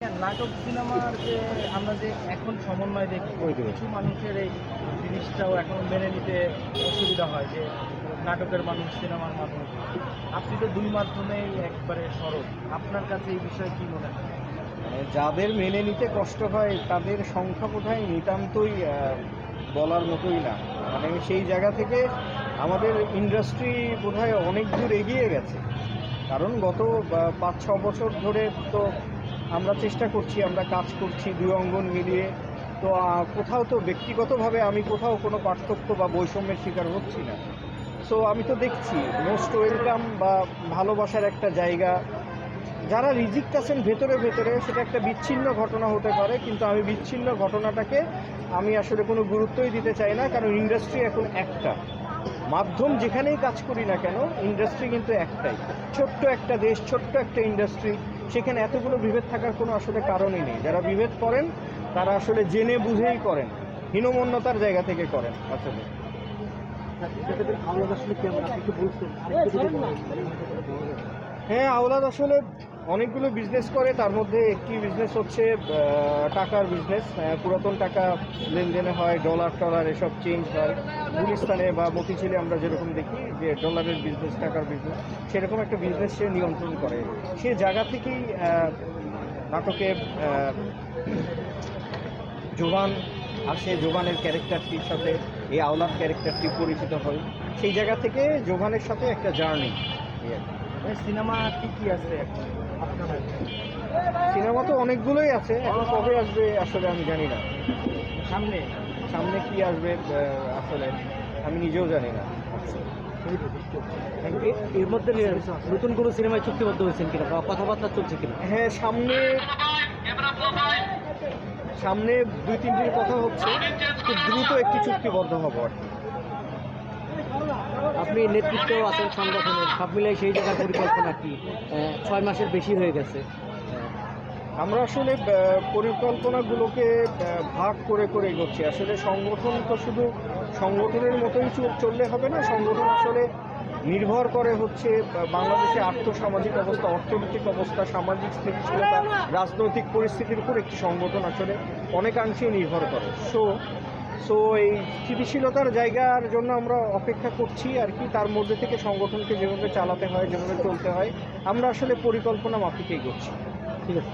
নাটক সিনেমার যে আমরা যে এখন সমন্বয় দেখি। কিছু মানুষের এই জিনিসটাও এখন মেনে নিতে অসুবিধা হয় যে নাটকের মানুষ সিনেমার মানুষ। আপনি তো দুই মাধ্যমেই একবারে সরব। আপনার কাছে এই বিষয়ে কি মনে হয়? মানে যাদের মেনে নিতে কষ্ট হয় তাদের সংখ্যা বোধহয় নিতান্তই বলার মতোই না। মানে সেই জায়গা থেকে আমাদের ইন্ডাস্ট্রি বোধহয় অনেক দূর এগিয়ে গেছে। কারণ গত পাঁচ ছ বছর ধরে তো আমরা চেষ্টা করছি, আমরা কাজ করছি দুই অঙ্গন মিলিয়ে। তো কোথাও তো ব্যক্তিগতভাবে আমি কোথাও কোনো পার্থক্য বা বৈষম্যের শিকার হচ্ছি না। সো আমি তো দেখছি মোস্ট ওয়েলকাম বা ভালোবাসার একটা জায়গা। যারা রিজিক্ট আছেন ভেতরে ভেতরে, সেটা একটা বিচ্ছিন্ন ঘটনা হতে পারে, কিন্তু আমি বিচ্ছিন্ন ঘটনাটাকে আমি আসলে কোনো গুরুত্বই দিতে চাই না, কারণ ইন্ডাস্ট্রি এখন একটা। মাধ্যম যেখানেই কাজ করি না কেন ইন্ডাস্ট্রি কিন্তু একটাই। ছোট্ট একটা দেশ, ছোট্ট একটা ইন্ডাস্ট্রি সেখানে এতগুলো বিভেদ থাকার কোনো আসলে কারণই নেই। যারা বিভেদ করেন তারা আসলে জেনে বুঝেই করেন। হীনমন্যতার জায়গা থেকে করেন আসলে হ্যাঁ আওলাদ আসলে অনেকগুলো বিজনেস করে, তার মধ্যে একটি বিজনেস হচ্ছে টাকার বিজনেস পুরাতন টাকা লেনদেনে হয় ডলার টলার এসব চেঞ্জ হয়। গুলিস্তানে বা মতিঝিলে আমরা যেরকম দেখি যে ডলারের বিজনেস টাকার বিজনেস সেরকম একটা বিজনেস সে নিয়ন্ত্রণ করে। সে জায়গা থেকেই নাটকে জোবান আসে, জোবানের ক্যারেক্টারটির সাথে, এই আওলাদ ক্যারেক্টারটি পরিচিত হয়। সেই জায়গা থেকে জোবানের সাথে একটা জার্নি। সিনেমা কি কি আছে আপনার সিনেমা তো অনেকগুলোই আছে এখন কবে আসবে আসলে আমি জানি না। সামনে? সামনে কি আসবে আসলে আমি নিজেও জানি না। এর মধ্যে নতুন কোনো সিনেমায় চুক্তিবদ্ধ হয়েছেন কিনা বা কথাবার্তা চলছে কিনা? হ্যাঁ সামনে সামনে দুই তিন দিন কথা হচ্ছে খুব দ্রুত একটি চুক্তিবদ্ধ হব আর কি। আপনি নেতৃত্ব আছেন সংগঠনের সব মিলিয়ে সেই জায়গার পরিকল্পনা কি? ছয় মাসের বেশি হয়ে গেছে। আমরা আসলে পরিকল্পনাগুলোকে ভাগ করে করে এগোচ্ছি। আসলে সংগঠন তো শুধু সংগঠনের মতোই চললে হবে না সংগঠন আসলে নির্ভর করে হচ্ছে আহ, বাংলাদেশের আর্থসামাজিক অবস্থা অর্থনৈতিক অবস্থা সামাজিক স্থিতিশীলতা রাজনৈতিক পরিস্থিতির উপর একটি সংগঠন আসলে অনেকাংশেই নির্ভর করে। সো সো এই স্থিতিশীলতার জায়গার জন্য আমরা অপেক্ষা করছি আর কি। তার মধ্যে থেকে সংগঠনকে যেভাবে চালাতে হয়, যেভাবে চলতে হয়, আমরা আসলে পরিকল্পনা মাফিকেই করছি ঠিক আছে